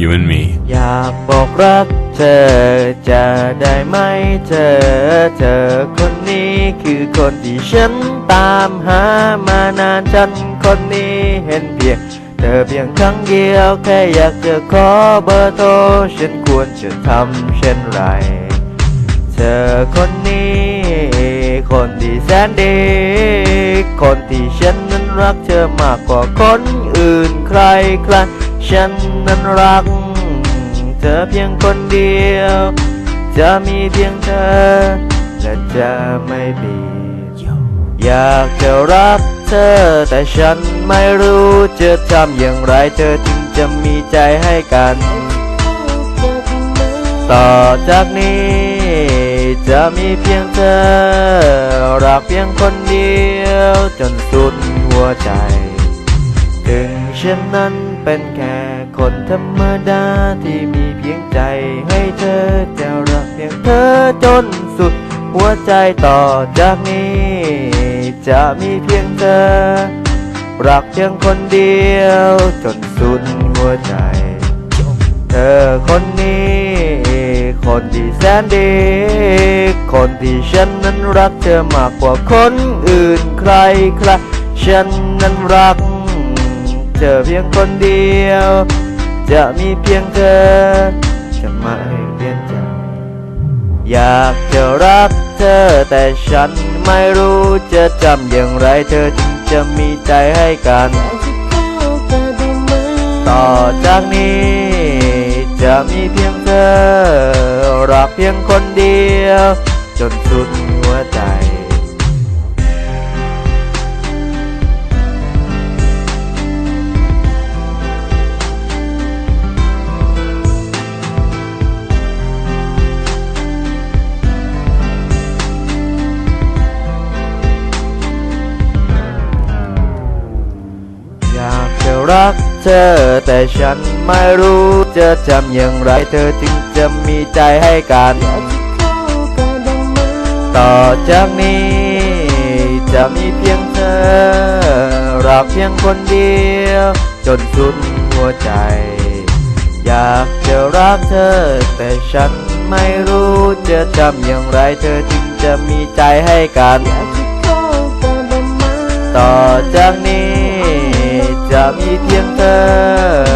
you and me. อยากบอกรักเธอจะได้ไหมเธอ เธอคนนี้คือคนที่ฉันตามหามานานฉันคนนี้เห็นเพียงเธอเพียงครั้งเดียวแค่อยากจะขอเบอร์โทรฉันควรจะทำเช่นไร เธอคนนี้ คนที่แสนดี คนที่ฉันนั้นรักเธอมากกว่าคนอื่นใครใคร ฉันนั้นรัก เธอเพียงคนเดียว จะมีเพียงเธอ และจะไม่มีอยากจะรักเธอ แต่ฉันไม่รู้จะทำอย่างไรเธอจึงจะมีใจให้กัน ต่อจากนี้ จะมีเพียงเธอ รักเพียงคนเดียว จนสุดหัวใจ ถึงฉันนั้น เป็นแค่คนธรรมดาที่มีเพียงใจให้เธอจะรักเพียงเธอจนสุด หัวใจต่อจากนี้ จะมีเพียงเธอ รักเพียงคนเดียว จนสุดหัวใจ เธอคนนี้ คนที่แสนดี คนที่ฉันนั้นรักเธอมากกว่าคนอื่นใครใครฉันนั้นรัก เธอเพียงคนเดียว จะมีเพียงเธอจะไม่เปลี่ยนใจ อยากจะรักเธอแต่ฉันไม่รู้จะทำอย่างไรเธอจึงจะมีใจให้กัน ต่อจากนี้จะมีเพียงเธอ รักเพียงคนเดียว จนสุดหัวใจ รักเธอ แต่ฉันไม่รู้จะทำอย่างไรเธอจึงจะมีใจให้กันต่อจากนี้ จะมีเพียงเธอ รักเพียงคนเดียว จนสุดหัวใจ อยากจะรักเธอ แต่ฉันไม่รู้จะทำอย่างไรเธอจึงจะมีใจให้กัน ต่อจากนี้ จะมีเพียงเธอ